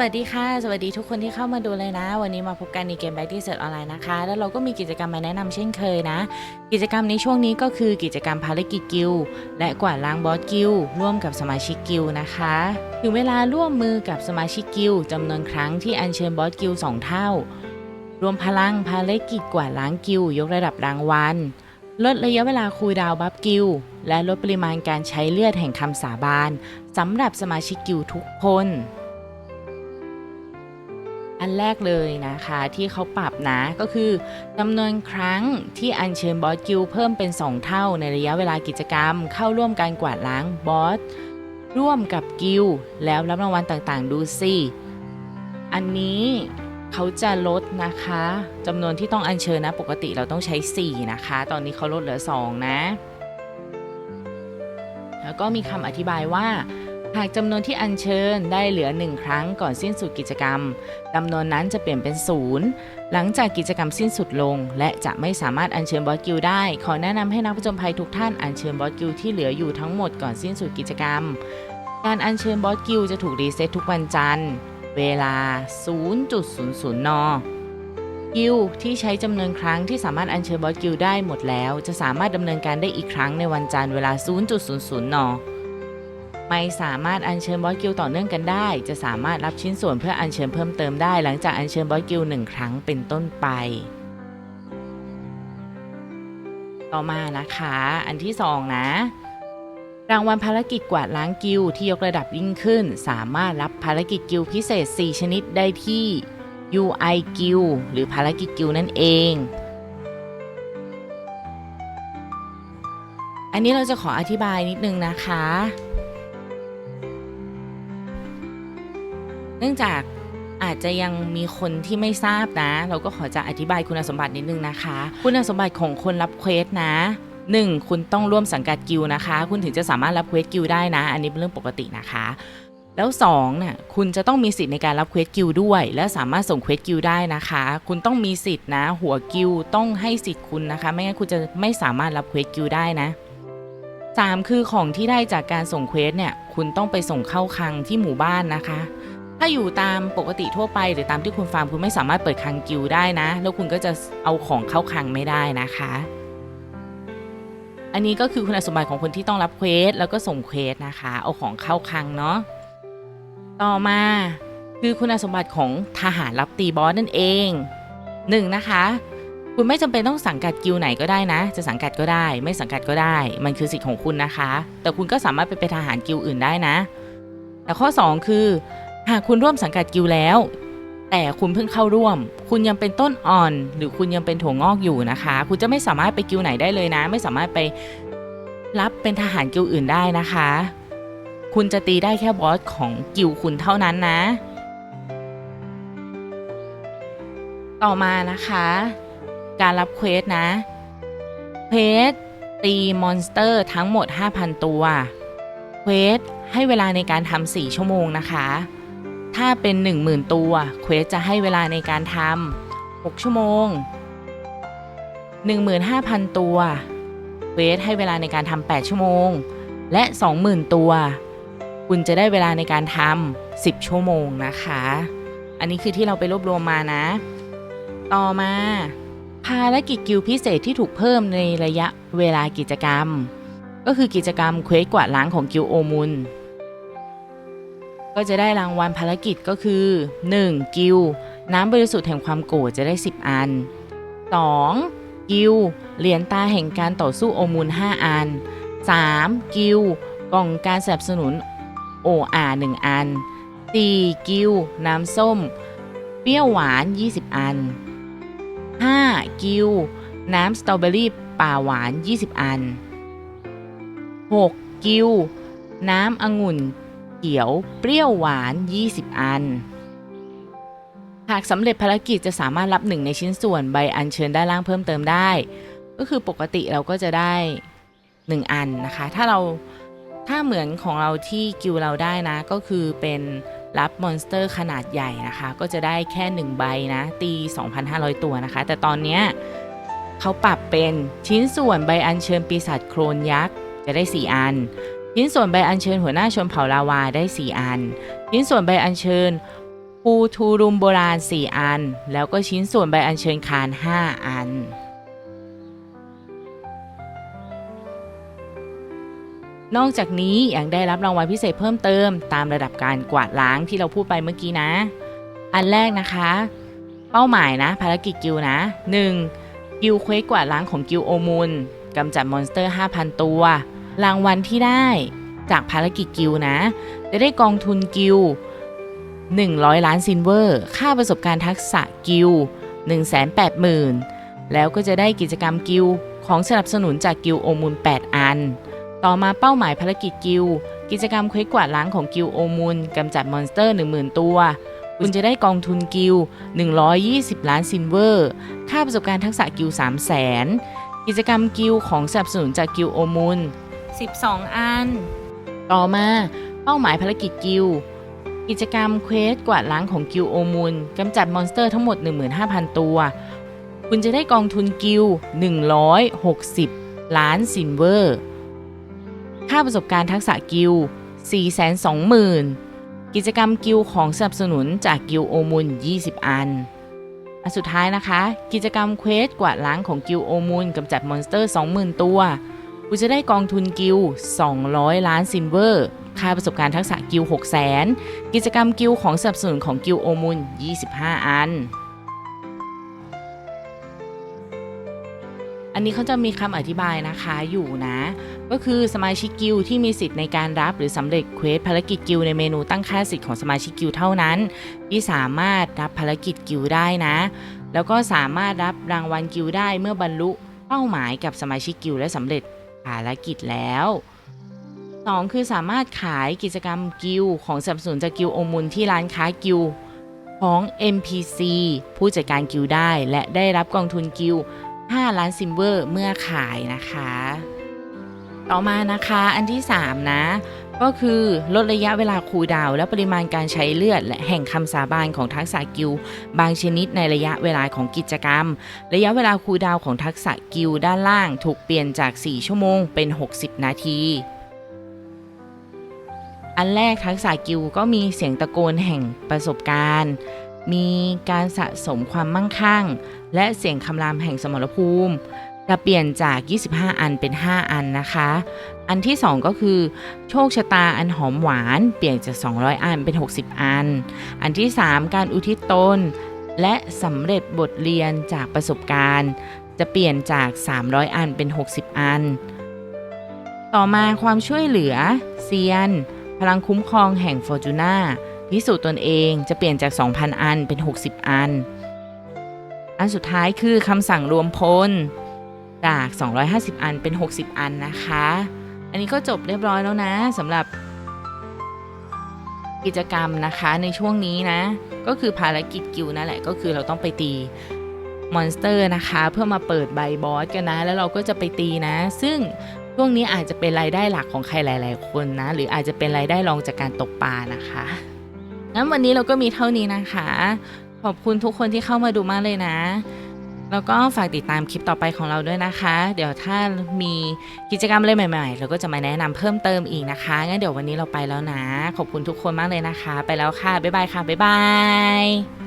วัสดีค่ะ สวัสดีทุกคนที่เข้ามาดูเลยนะ วันนี้มาพบกันในเกม Back ที่เสร็จออนไลน์นะคะ แล้วเราก็มีกิจกรรมมาแนะนำเช่นเคยนะ กิจกรรมในช่วงนี้ก็คือกิจกรรมภารกิจกิลและกวาดล้างบอสกิลร่วมกับสมาชิกกิลนะคะถึงเวลาร่วมมือกับสมาชิกกิลด์จำนวนครั้งที่อัญเชิญบอสกิลสองเท่า รวมพลังภารกิจกวาดล้างกิลยกระดับรางวัลลดระยะเวลาคูลดาวบัฟกิลและลดปริมาณการใช้เลือดแห่งคำสาบานสำหรับสมาชิกกิลทุกคน อันแรกเลยนะคะที่เขาปรับนะก็คือจำนวนครั้งที่อัญเชิญบอสกิลเพิ่มเป็น 2 เท่าในระยะเวลากิจกรรม เข้าร่วมการกวาดล้างบอสร่วมกับกิลแล้วรับรางวัลต่างๆ ดูสิ อันนี้เขาจะลดนะคะจำนวนที่ต้องอัญเชิญนะปกติเราต้องใช้ 4 นะคะ ตอนนี้เขาลดเหลือ 2 นะ แล้วก็มีคำอธิบายว่า หากจำนวนที่อัญเชิญได้เหลือ 1 ครั้งก่อนสิ้นสุดกิจกรรมจำนวนนั้นจะเปลี่ยนเป็นศูนย์หลังจากกิจกรรมสิ้นสุดลง และจะไม่สามารถอัญเชิญบอสกิลได้ ขอแนะนำให้นักผจญภัยทุกท่านอัญเชิญบอสกิลที่เหลืออยู่ทั้งหมดก่อนสิ้นสุดกิจกรรม การอัญเชิญบอสกิลจะถูกรีเซ็ตทุกวันจันทร์ เวลา 0.00 นกิลที่ใช้จำนวนครั้งที่สามารถอัญเชิญบอสกิลได้หมดแล้ว จะสามารถดำเนินการได้อีกครั้งในวันจันทร์เวลา 0.00 น ไม่สามารถอัญเชิญบอสกิลต่อเนื่องกันได้ จะสามารถรับชิ้นส่วนเพื่ออัญเชิญเพิ่มเติมได้ หลังจากอัญเชิญบอสกิลหนึ่งครั้งเป็นต้นไป ต่อมานะคะ อันที่สองนะ รางวัลภารกิจกวาดล้างกิลที่ยกระดับยิ่งขึ้น สามารถรับภารกิจกิลพิเศษ 4 ชนิดได้ที่ UI กิลหรือภารกิจกิลนั่นเอง อันนี้เราจะขออธิบายนิดนึงนะคะ เนื่องจากอาจจะยังมีคนที่ไม่ทราบนะ เราก็ขอจะอธิบายคุณสมบัตินิดนึงนะคะ คุณสมบัติของคนรับเควสนะ 1. คุณต้องร่วมสังกัดกิลด์นะคะ คุณถึงจะสามารถรับเควสกิลด์ได้นะ อันนี้เป็นเรื่องปกตินะคะ แล้ว2น่ะคุณจะต้องมีสิทธิ์ในการรับเควสกิลด์ด้วย และสามารถส่งเควสกิลด์ได้นะคะ คุณต้องมีสิทธิ์นะ หัวกิลด์ต้องให้สิทธิ์คุณนะคะ ไม่งั้นคุณจะไม่สามารถรับเควสกิลด์ได้นะ 3. คือของที่ได้จากการส่งเควสเนี่ยคุณต้องไปส่งเข้าคลังที่หมู่บ้านนะคะ ถ้าอยู่ตามปกติทั่วไป หรือตามที่คุณฟาร์มคุณไม่สามารถเปิดคังกิลด์ได้นะ แล้วคุณก็จะเอาของเข้าคังไม่ได้นะคะ อันนี้ก็คือคุณสมบัติของคนที่ต้องรับเควสแล้วก็ส่งเควสนะคะ เอาของเข้าคังเนาะต่อมาคือคุณสมบัติของทหารรับตีบอสนั่นเองหนึ่งนะคะ คุณไม่จำเป็นต้องสังกัดกิลไหนก็ได้นะ จะสังกัดก็ได้ ไม่สังกัดก็ได้ มันคือสิทธิ์ของคุณนะคะ แต่คุณก็สามารถไปเป็นทหารกิลอื่นได้นะ แต่ข้อ 2 คือ หากคุณร่วมสังกัดกิลด์แล้ว แต่คุณเพิ่งเข้าร่วม คุณยังเป็นต้นอ่อน หรือคุณยังเป็นถั่วงอกอยู่นะคะ คุณจะไม่สามารถไปกิลด์ไหนได้เลยนะ ไม่สามารถไปรับเป็นทหารกิลด์อื่นได้นะคะ คุณจะตีได้แค่บอสของกิลด์คุณเท่านั้นนะ ต่อมานะคะ การรับเควสนะเควสตีมอนสเตอร์ทั้งหมด 5,000 ตัวเควสให้เวลาในการทำ4ชั่วโมงนะคะ ถ้าเป็น 10,000 ตัวเควสจะให้เวลาในการทำ6ชั่วโมง 15,000 ตัวเควสให้เวลาในการทำ8ชั่วโมง และ 20,000 ตัว คุณจะได้เวลาในการทำ10 ชั่วโมงนะคะ อันนี้คือที่เราไปรวบรวมมานะ ต่อมาภารกิจกิลพิเศษที่ถูกเพิ่มในระยะเวลากิจกรรม ก็คือกิจกรรมเควสกวาดล้างของกิลโอมุน ก็จะได้รางวัลภารกิจก็คือ 1. กิลน้ำบริสุทธิ์แห่งความโกรธจะได้ 10 อัน 2. กิลเหรียญตาแห่งการต่อสู้โอมุน5อัน 3. กิลกล่องการสนับสนุนโออา1อัน 4. กิลน้ำส้ม เปรี้ยวหวาน 20 อัน 5. กิลน้ำสตรอเบอรี่ป่าหวาน 20 อัน 6. กิลน้ำองุ่น ขียว เปรี้ยวหวาน 20 อัน หากสำเร็จภารกิจจะสามารถรับหนึ่งในชิ้นส่วนใบอัญเชิญด้านล่างเพิ่มเติมได้ ก็คือปกติเราก็จะได้ 1 อันนะคะ ถ้าเราถ้าเหมือนของเราที่กิลเราได้นะ ก็คือเป็นรับมอนสเตอร์ขนาดใหญ่นะคะ ก็จะได้แค่ 1 ใบนะ ตี 2,500 ตัวนะคะ แต่ตอนเนี้ยเขาปรับเป็นชิ้นส่วนใบอัญเชิญปีศาจโครนยักษ์ จะได้ 4 อัน ชิ้นส่วนใบอัญเชิญหัวหน้าชนเผ่าลาวาได้ 4 อัน ชิ้นส่วนใบอัญเชิญภูทูรุมโบราณ 4 อัน แล้วก็ชิ้นส่วนใบอัญเชิญคาน 5 อัน นอกจากนี้ยังได้รับรางวัลพิเศษเพิ่มเติม ตามระดับการกวาดล้างที่เราพูดไปเมื่อกี้นะ อันแรกนะคะ เป้าหมายนะ ภารกิจกิลนะ 1. กิลเควสกวาดล้างของกิลโอมูลกำจัดมอนสเตอร์ 5,000 ตัว รางวัลที่ได้จากภารกิจกิลนะ จะได้กองทุนกิล100 ล้านซินเวอร์ ค่าประสบการณ์ทักษะกิล180,000 แล้วก็จะได้กิจกรรมกิลของสนับสนุนจากกิลโอมูล 8 อัน ต่อมาเป้าหมายภารกิจกิลกิจกรรมเควสกวาดล้างของกิลโอมูลกำจัดมอนสเตอร์ 10,000 ตัว คุณจะได้กองทุนกิล120 ล้านซินเวอร์ ค่าประสบการณ์ทักษะกิล300,000 กิจกรรมกิลของสนับสนุนจากกิลโอมูล 12 อัน ต่อมาเป้าหมายภารกิจกิลกิจกรรมเควสกวาดล้างของกิลโอมูลกำจัดมอนสเตอร์ทั้งหมด 15,000 ตัว คุณจะได้กองทุนกิล160 ล้านซินเวอร์ ค่าประสบการณ์ทักษะกิล420,000 กิจกรรมกิลของสนับสนุนจากกิลโอมูล 20 อันอันสุดท้ายนะคะ กิจกรรมเควสกวาดล้างของกิลโอมูลกำจัดมอนสเตอร์ 20,000 ตัว คุณจะได้กองทุนกิล200 ล้านซินเวอร์ ค่าประสบการณ์ทักษะกิล600,000 กิจกรรมกิลของสนับสนุนของกิลโอมูล25 อัน อันนี้เขาจะมีคำอธิบายนะคะอยู่นะ ก็คือสมาชิกกิลที่มีสิทธิ์ในการรับหรือสำเร็จเควสภารกิจกิลในเมนูตั้งค่าสิทธิ์ของสมาชิกกิลเท่านั้น ที่สามารถรับภารกิจกิลได้นะ แล้วก็สามารถรับรางวัลกิลได้เมื่อบรรลุเป้าหมายกับสมาชิกกิลและสำเร็จ ภารกิจแล้ว 2 คือสามารถขายกิจกรรมกิลของสับสนจากกิลองมุลที่ร้านค้ากิลของ MPC ผู้จัดการกิลได้ และได้รับกองทุนกิล5ล้านซิมเวอร์เมื่อขายนะคะ ต่อมานะคะอันที่ 3 นะ ก็คือลดระยะเวลาคูลดาวและปริมาณการใช้เลือด และแห่งคำสาบานของทักษะกิลบางชนิดในระยะเวลาของกิจกรรม ระยะเวลาคูลดาวของทักษะกิลด้านล่างถูกเปลี่ยนจาก 4 ชั่วโมงเป็น 60 นาที อันแรกทักษะกิลก็มีเสียงตะโกนแห่งประสบการณ์ มีการสะสมความมั่งคั่ง และเสียงคำรามแห่งสมรภูมิ จะเปลี่ยนจาก 25 อันเป็น 5 อันนะคะ อันที่ 2 ก็คือ โชคชะตาอันหอมหวาน เปลี่ยนจาก 200 อันเป็น 60 อัน อันที่ 3 การอุทิศตน และสำเร็จบทเรียนจากประสบการณ์ จะเปลี่ยนจาก 300 อันเป็น 60 อัน ต่อมาความช่วยเหลือเซียน พลังคุ้มครองแห่งฟอร์จูน่าพิสูจน์ตนเองจะเปลี่ยนจาก 2,000 อันเป็น 60 อัน อันสุดท้ายคือคำสั่งรวมพล จาก 250 อันเป็น 60 อันนะคะ อันนี้ก็จบเรียบร้อยแล้วนะสำหรับ กิจกรรมนะคะในช่วงนี้นะ ก็คือภารกิจกิลนั่นแหละก็คือเราต้องไปตีมอนสเตอร์นะคะ เพื่อมาเปิดใบบอสกันนะ แล้วเราก็จะไปตีนะ ซึ่งช่วงนี้อาจจะเป็นรายได้หลักของใครหลาย ๆ คนนะ หรืออาจจะเป็นรายได้รองจากการตกปลานะคะงั้นวันนี้เราก็มีเท่านี้นะคะ ขอบคุณทุกคนที่เข้ามาดูมากเลยนะ แล้วก็ฝากติดตามคลิปต่อไปของเราด้วยนะคะ เดี๋ยวถ้ามีกิจกรรมอะไรใหม่ๆ เราก็จะมาแนะนำเพิ่มเติมอีกนะคะงั้นเดี๋ยววันนี้เราไปแล้วนะ ขอบคุณทุกคนมากเลยนะคะ ไปแล้วค่ะบ๊ายบายค่ะบ๊ายบาย